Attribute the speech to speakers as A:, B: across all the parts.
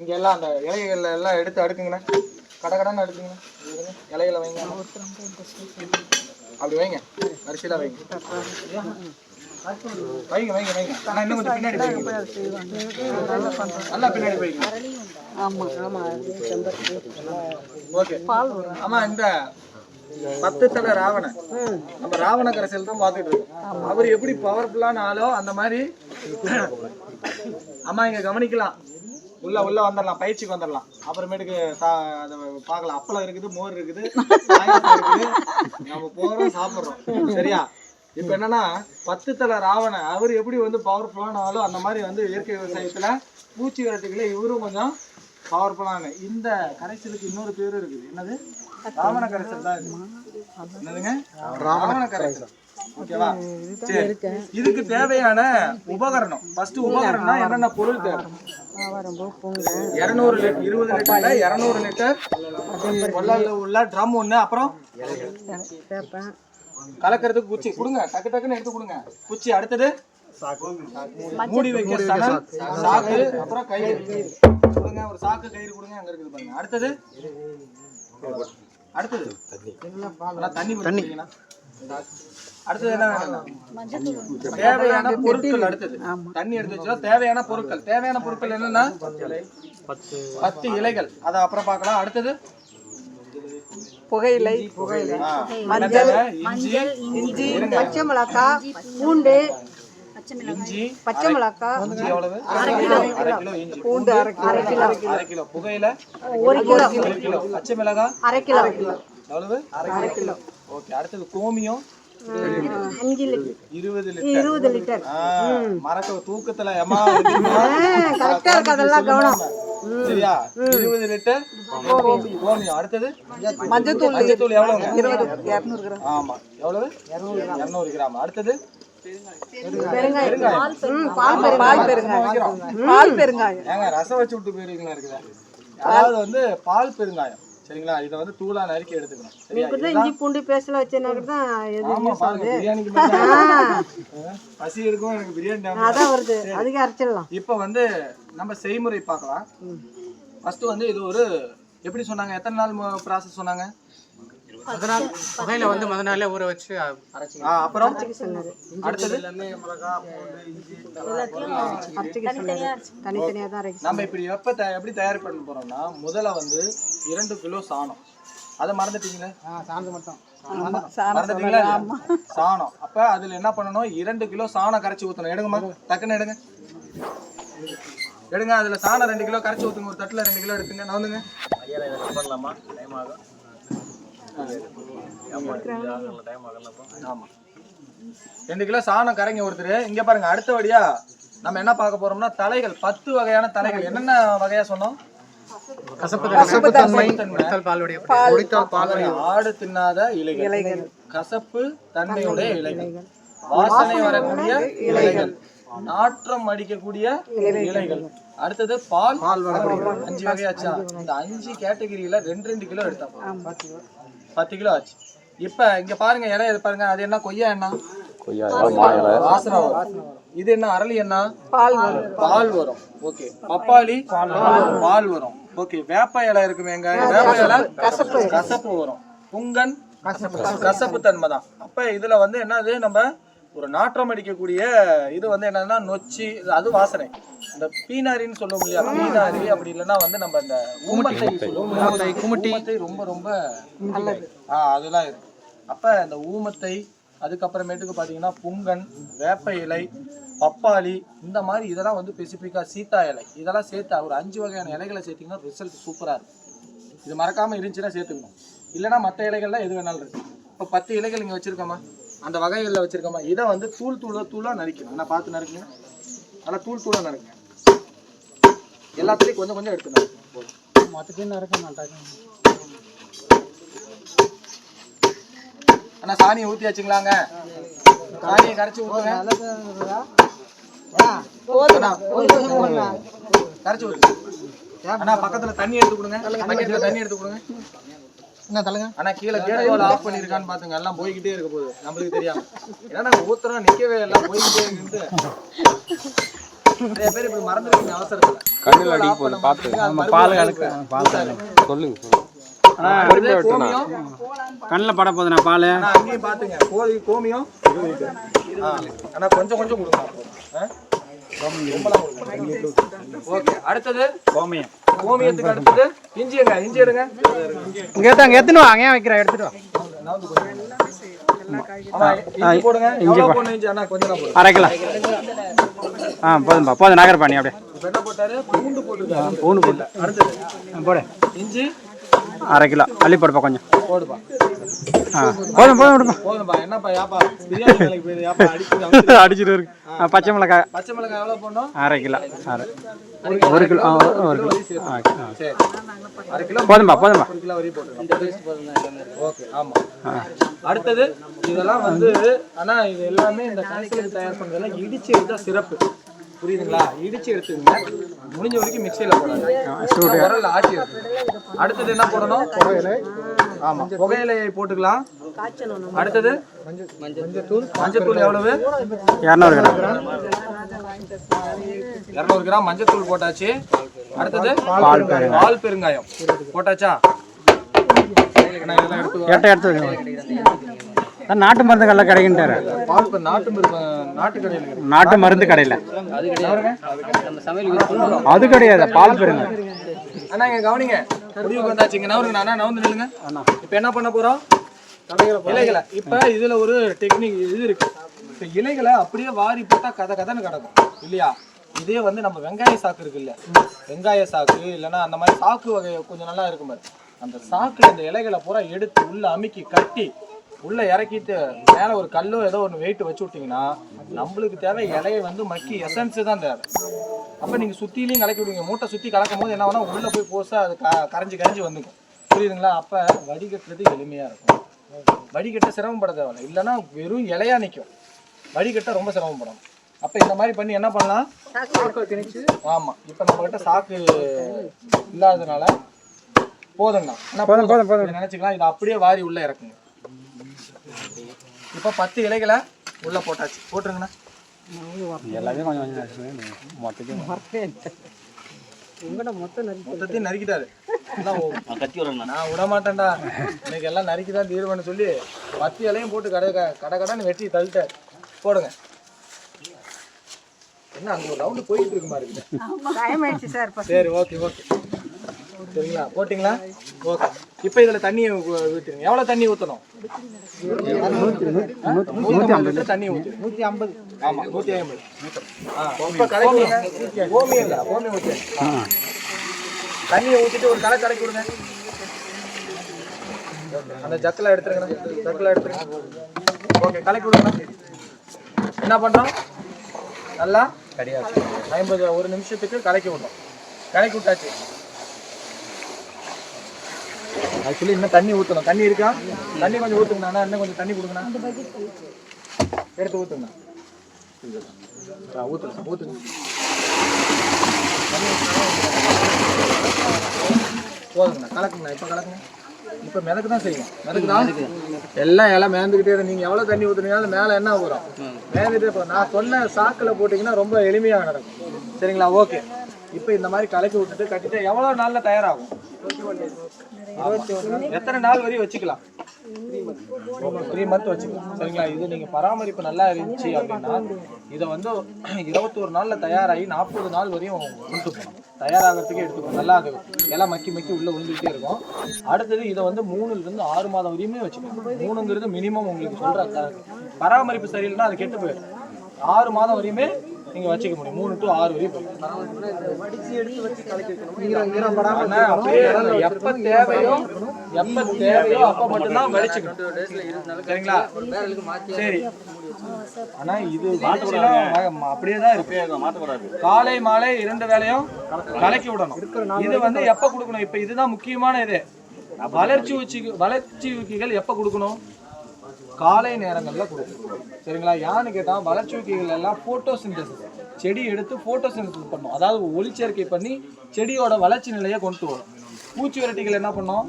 A: இங்க எல்லாம் அந்த இலைகள் எல்லாம் எடுத்து அடுக்குங்கண்ணா. கடை கடன் அடுக்குங்கண்ணே. இலைகளை வைங்க. அப்படி வைங்க. வரிசையில வைங்க. வைங்க வைங்க வைங்க. ஆனா இன்னும் கொஞ்சம் பின்னாடி வைங்க நல்லா பின்னாடி வைங்க ஓகே. ஆமா இந்த பத்து தலை ராவணன். நம்ம ராவண கரைசல் தான் பார்த்துட்டு இருக்கோம். அவர் எப்படி பவர்ஃபுல்லான ஆளோ அந்த மாதிரி அம்மா இங்க கவனிக்கலாம். உள்ள உள்ள வந்துடலாம் பயிற்சிக்கு வந்துடலாம். அப்புறமேட்டுக்கு அதை பார்க்கலாம். அப்பளம் இருக்குது மோர் இருக்குது நம்ம போறோம் சாப்பிடுறோம். சரியா? இப்ப என்னன்னா பத்து தலை ராவணன் அவர் எப்படி வந்து பவர்ஃபுல்லான ஆளோ அந்த மாதிரி வந்து இயற்கை விவசாயத்துல பூச்சி விரட்டுகள இவரும் கொஞ்சம் பவர்ஃபுல்லான இந்த கரைசலுக்கு இன்னொரு பேரும் இருக்குது. என்னது? ராவண கரைசல் தான் என்னதுங்க? ராவண கரைசல். ஓகேவா? சரி. இதுக்கு தேவையான உபகரணம். ஃபர்ஸ்ட் உபகரணம்னா என்னென்ன பொருள் தேவை? இருநூறு லிட்டர் இருபது லிட்டர்ல இருநூறு லிட்டர். கொள்ளல உள்ள ட்ரம் ஒண்ணு அப்புறம் கலக்கிறதுக்கு குச்சி. கொடுங்க. டக்கு டக்குன்னு எடுத்து கொடுங்க. குச்சி அடுத்தது. மூடி வைக்க சணல் சாக்கு. அப்புறம் கயிறு. கொடுங்க. ஒரு சாக்கு கயிறு கொடுங்க. அங்க இருக்குது பாருங்க. அடுத்தது? அடுத்தது? தண்ணி. தண்ணி அடுத்தது என்ன தேவையான பொருட்கள் அடுத்தது. தண்ணி எடுத்து வச்சா தேவையான பொருட்கள். தேவையான பொருட்கள் என்னன்னா? பத்து. இலைகள். அதை அப்புறம் பார்க்கலாம். அடுத்தது?
B: புகையிலை.
A: ஆ, மஞ்சள். இஞ்சி
B: இஞ்சி. பச்சை மிளகாய். பூண்டு.
A: இஞ்சி.
B: பச்சை மிளகாய்
A: இஞ்சி எவ்வளவு? அரை கிலோ. இஞ்சி.
B: பூண்டு அரை கிலோ. அரை கிலோ.
A: புகையில?
B: ஒரு கிலோ.
A: பச்சை மிளகாய்
B: அரை கிலோ.
A: எவ்வளவு? அரை கிலோ. ஓகே. அடுத்தது கோமியம்?
B: அஞ்சு லிட்டர்.
A: இருபது லிட்டர்.
B: இருபது லிட்டர்.
A: மறக்க தூக்கத்துல ஏமா
B: கரெக்டா இருக்கு அதெல்லாம் கவனம்.
A: சரியா? இருபது லிட்டர். கோமியம் அடுத்தது?
B: மஞ்சத்தூள்.
A: மஞ்சத்தூள்
B: இருபது. இரநூறு கிராம்.
A: ஆமா. எவ்வளவு? இருநூறு கிராம். அடுத்தது?
B: பால் பெருங்காயம்.
A: ரசம் வச்சு விட்டு போயிருக்கீங்களா இருக்குதா? அதாவது வந்து பால் பெருங்காயம். சரிங்களா? இதை வந்து தூளா நறுக்கி எடுத்துக்கணும். சரியா?
B: இஞ்சி பூண்டு பேசல வச்சேனாக்கு தான் எது
A: ஆமா பாருங்க பிரியாணிக்கு மேல ஆ, பசி எடுக்கும் எனக்கு பிரியாணி ஞாபகம்
B: அதான் வருது. அதுக்கு அரைச்சிடலாம்.
A: இப்போ வந்து நம்ம செய்முறை பார்க்கலாம். ஃபர்ஸ்ட் வந்து இது ஒரு எப்படி சொன்னாங்க? எத்தனை நாள் ப்ராசஸ் சொன்னாங்க?
C: புகையில வந்து முத நாளே ஊற வச்சு
A: அப்புறம்? அடுத்தது?
B: தான் அரைக்க
A: நம்ம இப்படி எப்ப த- எப்படி தயார் பண்ண போறோம்னா முதல்ல வந்து இரண்டு கிலோ சாணம். அதை மறந்துட்டீங்களே? மறந்துட்டீங்களா இல்லையா? சாணம். அப்ப அதுல என்ன பண்ணணும்? இரண்டு கிலோ சாணம் கரைச்சி ஊத்தணும். எடுங்கம்மா. டக்குன்னு எடுங்க. எடுங்க அதுல சாணம் ரெண்டு கிலோ கரைச்சி ஊத்துங்க. ஒரு தட்டுல ரெண்டு கிலோ எடுத்துங்க. நவுந்துங்க. ஆமா ரெண்டு கிலோ சாணம் கரைங்க ஒருத்தர். இங்க பாருங்க அடுத்தபடியா நம்ம என்ன பார்க்க போறோம்னா தலைகள் பத்து வகையான தலைகள். என்னென்ன வகையா சொன்னோம்?
C: கசப்பு
A: தன்மை ஆடு தின்னாத இலைகள். கசப்பு தன்மையுடைய இலைகள். வாசனை வரக்கூடிய இலைகள். நாற்றம் அடிக்கக்கூடிய இலைகள். அடுத்தது பால். அஞ்சு வகையாச்சா? இந்த அஞ்சு கேட்டகரியில ரெண்டு ரெண்டு கிலோ எடுத்தா போதும். பத்து கிலோ ஆச்சு. இப்ப இங்க பாருங்க இலை இது பாருங்க அது என்ன கொய்யா என்ன வாசனை வரும். இது என்ன அரளி என்ன
B: பால் வரும்.
A: பால் வரும். ஓகே. பப்பாளி? பால் வரும். ஓகே. வேப்ப இலை இருக்குமே எங்க? வேப்ப இலை கசப்பு. கசப்பு வரும். புங்கன்? கசப்பு. தன்மை தான் அப்ப இதுல வந்து என்னது? நம்ம ஒரு நாற்றம் அடிக்கக்கூடிய இது வந்து என்னன்னா நொச்சி அது வாசனை. இந்த பீனாரின்னு சொல்லுவோம் இல்லையா? பீனாரி அப்படி இல்லைன்னா வந்து நம்ம இந்த ஊமத்தை குமட்டி. ரொம்ப ரொம்ப நல்லது. ஆ அதெல்லாம் இருக்கு. அப்ப இந்த ஊமத்தை அதுக்கப்புறமேட்டுக்கு பார்த்தீங்கன்னா புங்கன் வேப்ப இலை பப்பாளி இந்த மாதிரி இதெல்லாம் வந்து ஸ்பெசிஃபிக்காக சீத்தா இலை. இதெல்லாம் சேர்த்தா ஒரு அஞ்சு வகையான இலைகளை சேர்த்தீங்கன்னா ரிசல்ட் சூப்பராக இருக்கும். இது மறக்காம இருந்துச்சுன்னா சேர்த்துக்கணும். இல்லைன்னா மற்ற இலைகள்லாம் எது வேணாலும் இருக்கு. இப்போ பத்து இலைகள் இங்கே வச்சிருக்கோமா? அந்த வகைகளில் வச்சிருக்கோமா இதை வந்து தூள் தூள தூளாக நறுக்கணும். நான் பார்த்து நறுக்குங்க. நல்லா தூள் தூளாக நறுக்குங்க. எல்லாத்துலேயும் கொஞ்சம் கொஞ்சம் எடுத்து நறுக்குங்க போதும்.
C: மொத்தத்தையும் நடக்க மாட்டாங்க.
A: அண்ணா சாணியை ஊற்றி வச்சுங்களாங்க சாணியை கரைச்சி ஊற்றுங்க கரைச்சி ஊற்றுங்க அண்ணா பக்கத்துல தண்ணி எடுத்து கொடுங்க. தண்ணி எடுத்து கொடுங்க.
C: என்ன தலைங்க?
A: ஆனா கீழே கேட் ஆஃப் பண்ணிருக்கான்னு பாத்துங்க எல்லாம் போய்கிட்டே இருக்க போகுது. நம்மளுக்கு தெரியாம. ஏன்னா நாங்க ஊத்துறோம் நிக்கவே எல்லாம் போய்கிட்டே இருக்கு நிறைய பேர் இப்படி மறந்துருக்கீங்க அவசரத்துல.
D: கண்ணில் அடிக்க போகுது பார்த்து
A: நம்ம பால் கலக்கு
D: சொல்லுங்க சொல்லுங்க.
A: கோமியம்.
C: கண்ணில் பட போகுதுண்ணா பால்.
A: அங்கேயும் பாத்துங்க. கோழி கோமியம். ஆனா கொஞ்சம் கொஞ்சம் கொடுங்க. ஆ? ஓகே அடுத்தது?
C: கோமியம்.
A: கோமியத்துக்கு அடுத்தது? இஞ்சி எடுங்க இஞ்சி எடுங்க.
C: இங்கே எடுத்து அங்கே எடுத்துட்டு வாங்க ஏன் வைக்கிறேன் எடுத்துட்டு வா. அரை கிலோ ஆ போதும்பா போதும் நகர் பண்ணி அப்படியே.
A: இப்ப என்ன போட்டாரு? பூண்டு
C: போட்டு. போடு.
A: இஞ்சி?
C: அரை கிலோ. அள்ளி போடுப்பா கொஞ்சம்.
A: போடுப்பா.
C: போதும் போதும். விடுப்பா.
A: போதும்பா என்னப்பா யாப்பா? பிரியாணி வேலைக்கு அடிச்சு
C: அடிச்சிட்டு இருக்கு. பச்சை மிளகாய்.
A: பச்சை மிளகாய் எவ்வளவு போடணும்?
C: அரை கிலோ அரை. ஒரு கிலோ ஆ, ஒரு கிலோ. ஆ, ஆ.
A: சரி. அரை கிலோ
C: போதும்பா போதும்பா
A: ஒரு கிலோ வரையும் போட்டுருங்க ஓகே ஆமா. அடுத்தது இதெல்லாம் வந்து ஆனா இது எல்லாமே இந்த கடைசியில் தயார் பண்றதெல்லாம் இடிச்சு எடுத்தா சிறப்பு. புரியுதுங்களா? இடிச்சு எடுத்துங்க முடிஞ்ச வரைக்கும் மிக்சியில போடாது உரல்ல ஆட்டி எடுத்துங்க அடுத்தது என்ன போடணும்? புகையிலை ஆமா. புகையிலையை போட்டுக்கலாம். அடுத்தது? மஞ்சத்தூள் எவ்வளவு?
C: இரநூறு கிராம்
A: இரநூறு கிராம் மஞ்சத்தூள் போட்டாச்சு. அடுத்தது?
C: பால் பெருங்காயம்.
A: பால் பெருங்காயம். போட்டாச்சா? எடுத்து
C: எட்ட எடுத்து அதான் நாட்டு மருந்து கடையில் கிடைக்கின்றாரு
A: நாட்டு மருந்து நாட்டு
C: மருந்து கடையில். அது கிடையாது. பால் பெருங்க
A: அண்ணா இங்க கவனிங்க. முடிவுக்கு வந்தாச்சு இங்க நவருங்க அண்ணா நவந்து நில்லுங்க. இப்ப என்ன பண்ண போறோம்? இலைகளை. இப்ப இதுல ஒரு டெக்னிக் இது இருக்கு. இப்ப இலைகளை அப்படியே வாரி போட்டா கதை கதைன்னு கிடக்கும். இல்லையா? இதே வந்து நம்ம வெங்காய சாக்கு இருக்கு இல்ல வெங்காய சாக்கு இல்லைன்னா அந்த மாதிரி சாக்கு வகை கொஞ்சம் நல்லா இருக்கும் பாரு. அந்த சாக்குல இந்த இலைகளை பூரா எடுத்து உள்ள அமுக்கி கட்டி உள்ள இறக்கிட்டு மேல ஒரு கல்லோ ஏதோ ஒன்று வெயிட் வச்சு விட்டீங்கன்னா நம்மளுக்கு தேவை இலையை வந்து மக்கி எசன்ஸ் தான் தேவை. அப்ப நீங்க சுத்திலையும் கலக்கி விடுவீங்க. மூட்டை சுத்தி கலக்கும் போது என்ன ஆகும்னா உள்ள போய் போசா அது க- கரைஞ்சு கரைஞ்சு வந்துக்கும். புரியுதுங்களா? அப்ப வடிகட்டுறது எளிமையா இருக்கும். வடிகட்ட சிரமப்பட தேவையில்ல. இல்லைன்னா வெறும் இலையா நிற்கும் வடிகட்ட ரொம்ப சிரமப்படும் அப்ப இந்த மாதிரி பண்ணி என்ன பண்ணலாம்? ஆமா. இப்ப நம்ம கிட்ட சாக்கு இல்லாததுனால போதுங்கண்ணா
C: போதும், போதும், போதும்.
A: நினைச்சுக்கலாம். இதை அப்படியே வாரி உள்ள இறக்குங்க. இப்ப பத்து இலைகளை உள்ள போட்டாச்சு. போட்டுருங்கண்ணா.
C: எல்லாமே கொஞ்சம் கொஞ்சம் மொத்தத்தையும்
A: மொத்தத்தையும் நறுக்கிட்டாரு. ஓ- நான் விட மாட்டேன்டா இன்னைக்கு எல்லாம் நறுக்கி தான் தீர்வேன்னு சொல்லி பத்து இலையும் போட்டு கடை கடை கடைன்னு வெட்டி தள்ளிட்டாரு. போடுங்க. என்ன அங்க ஒரு ரவுண்டு போயிட்டு இருக்கு மாதிரி சரி ஓகே ஓகே. சரிங்களா? போட்டிங்களா? ஓகே இப்போ இதுல தண்ணியை ஊ- ஊத்திருங்க எவ்வளவு தண்ணி லிட்டர் தண்ணி ஊத்துங்க நூத்தி ஐம்பது. ஆமா நூத்தி ஐம்பது. ஆ இப்போ கலக்கி இல்ல கோமி ஊத்து. தண்ணியை ஊத்திட்டு ஒரு கலை கலக்கி விடுங்க. அந்த ஜக்கில் எடுத்துருங்க. ஜக்கில் எடுத்துருங்க. ஓகே கலக்கி விடுங்க. என்ன பண்றோம்? நல்லா? ஐம்பது ஒரு நிமிஷத்துக்கு கலக்கி விடணும் கலக்கி விட்டாச்சு. ஆக்சுவலி இன்னும் தண்ணி ஊற்றணும் தண்ணி இருக்கா? தண்ணி கொஞ்சம் ஊற்றுங்கண்ணா இன்னும் கொஞ்சம் தண்ணி கொடுங்கண்ணா. எடுத்து ஊற்றுங்கண்ணா ஊற்றுங்க ஊற்றுங்க போதுங்கண்ணா. கலக்குங்கண்ணா. இப்போ கலக்குங்க. இப்போ மிதக்கு தான் செய்யும். மிதக்குதா? எல்லாம் எல்லாம் மேந்துக்கிட்டே இருக்கு நீங்கள் எவ்வளோ தண்ணி ஊற்றுனீங்க மேலே என்ன ஊறும்? மேந்துட்டே போ நான் சொன்ன சாக்கில் போட்டிங்கன்னா ரொம்ப எளிமையாக நடக்கும். சரிங்களா? ஓகே. இப்போ இந்த மாதிரி கலக்கி விட்டுட்டு கட்டிட்டு எவ்வளோ நாளில் தயாராகும்? எத்தனை நாள் வரையும் வச்சுக்கலாம். த்ரீ மந்த் வச்சுக்கலாம். சரிங்களா? இது நீங்க பராமரிப்பு நல்லா இருந்துச்சு அப்படின்னா இதை வந்து இருபத்தோரு நாள்ல தயாராகி நாற்பது நாள் வரையும் கொண்டு போகணும் தயாராகிறதுக்கே எடுத்துக்கணும். நல்லா அது எல்லாம் மக்கி மக்கி உள்ள விழுந்துகிட்டே இருக்கும். அடுத்தது இதை வந்து மூணுல இருந்து ஆறு மாதம் வரையுமே வச்சுக்கணும். மூணுங்கிறது மினிமம் உங்களுக்கு சொல்ற பராமரிப்பு சரியில்லைன்னா அது கெட்டு போயிடும். ஆறு மாதம் வரையுமே நீங்க வச்சுக்க முடியும். மூணு டு ஆறு வரையும் போயிடும். எப்ப தேவையோ எப்ப தேவையோ அப்ப மட்டும்தான் வலிச்சுக்கணும். சரிங்களா? சரி. ஆனா இது அப்படியே தான் இருக்கு. காலை மாலை இரண்டு வேளையும் கலக்கி விடணும். இது வந்து எப்ப கொடுக்கணும்? இப்ப இதுதான் முக்கியமான இது. வளர்ச்சி ஊச்சி வளர்ச்சி ஊக்கிகள் எப்ப கொடுக்கணும்? காலை நேரங்களில் கொடுக்கணும் சரிங்களா? யான்னு கேட்டால் வளர்ச்சி எல்லாம் ஃபோட்டோ சிந்தசிஸ் செடி எடுத்து போட்டோசிந்தசிஸ் பண்ணும் அதாவது ஒளிச்சேர்க்கை பண்ணி செடியோட வளர்ச்சி நிலையை கொண்டு வரும் பூச்சி விரட்டிகள் என்ன பண்ணும்?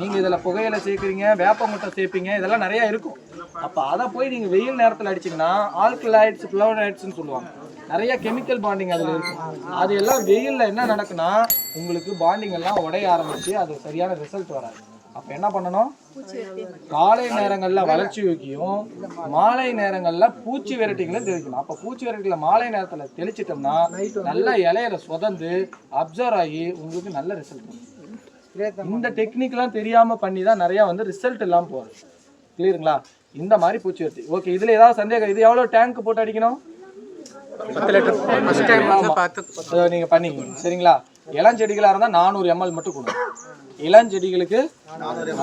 A: நீங்கள் இதில் புகையில சேர்க்குறீங்க வேப்ப முட்டை சேர்ப்பீங்க இதெல்லாம் நிறையா இருக்கும். அப்போ அதை போய் நீங்கள் வெயில் நேரத்தில் அடிச்சிங்கன்னா ஆல்கலாய்ட்ஸ் ஃபிளவனாய்ட்ஸ்னு சொல்லுவாங்க. நிறைய கெமிக்கல் பாண்டிங் அதில் இருக்கும். அது எல்லாம் வெயிலில் என்ன நடக்குன்னா உங்களுக்கு பாண்டிங் எல்லாம் உடைய ஆரம்பிச்சு அது சரியான ரிசல்ட் வராது. அப்ப என்ன பண்ணணும்? காலை நேரங்கள்ல வளர்ச்சி ஊக்கியும் மாலை நேரங்கள்ல பூச்சி விரட்டிகளும் தெளிக்கணும். அப்ப பூச்சி விரட்டிகளை மாலை நேரத்துல தெளிச்சிட்டோம்னா நல்ல இலையில சொதந்து அப்சர்வ் ஆகி உங்களுக்கு நல்ல ரிசல்ட் வரும். இந்த டெக்னிக்லாம் தெரியாம பண்ணி தான் நிறைய வந்து ரிசல்ட் இல்லாம போகுது. கிளியருங்களா இந்த மாதிரி பூச்சி விரட்டி. ஓகே இதுல ஏதாவது சந்தேகம்? இது எவ்வளவு டேங்க் போட்டு அடிக்கணும்?
C: பத்து லிட்டர் ஃபர்ஸ்ட் டைம் வந்து பார்த்து
A: அதை நீங்க பண்ணிக்கங்க. சரிங்களா? இளஞ்செடிகளா இருந்தா நானூறு எம்எல் மட்டும் கொடுங்க. இளஞ்செடிகளுக்கு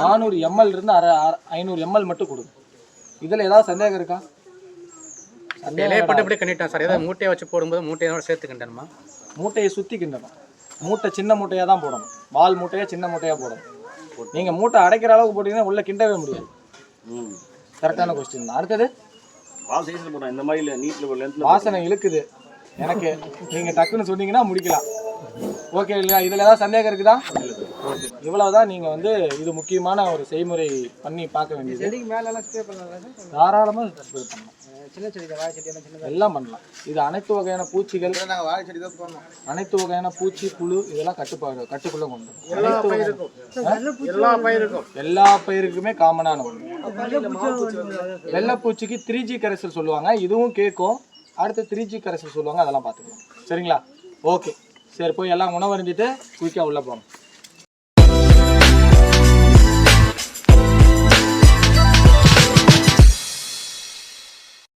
A: நானூறு எம்எல் இருந்து அரை ஐநூறு எம்எல் மட்டும் கொடுங்க. இதுல ஏதாவது சந்தேகம் இருக்கா?
C: போட்டு இப்படி சார். ஏதாவது மூட்டையை வச்சு போடும்போது மூட்டையோட சேர்த்து கிண்டணுமா?
A: மூட்டையை சுத்தி கிண்டணும். மூட்டை சின்ன மூட்டையா தான் போடணும். வால் மூட்டையா சின்ன மூட்டையா போடணும். நீங்க மூட்டை அடைக்கிற அளவுக்கு போட்டீங்கன்னா உள்ள கிண்டவே முடியாது. கரெக்டான கொஸ்டின் தான். அடுத்தது? வாசனை இழுக்குது. எனக்கு நீங்க டக்குன்னு சொன்னீங்கன்னா முடிக்கலாம். ஓகே இல்லையா? இதுல ஏதாவது சந்தேகம் இருக்குதா? இவ்வளவுதான் நீங்க வந்து இது முக்கியமான ஒரு செய்முறை பண்ணி பார்க்க வேண்டியது.
E: செடிக்கு மேல எல்லாம் ஸ்ப்ரே பண்ணலாம்
A: தாராளமா ஸ்ப்ரே பண்ணலாம்.
E: சின்ன செடி வாழை செடி எல்லாம் சின்ன
A: எல்லாம் பண்ணலாம். இது அனைத்து வகையான பூச்சிகள்
E: நாங்கள் வாழை செடி தான் போடணும்.
A: அனைத்து வகையான பூச்சி புழு இதெல்லாம் கட்டுப்பாடு கட்டுக்குள்ள கொண்டு
E: எல்லா பயிருக்கும்
A: எல்லா பயிருக்குமே காமனான ஒன்று வெள்ளைப்பூச்சிக்கு த்ரீ ஜி கரைசல் சொல்லுவாங்க. இதுவும் கேட்கும் அடுத்து த்ரீ ஜி கரைசல் சொல்லுவாங்க. அதெல்லாம் பார்த்துக்கலாம். சரிங்களா? ஓகே சரி போய் எல்லாம் உணவு அறிஞ்சிட்டு குயிக்காக உள்ளே போகணும்.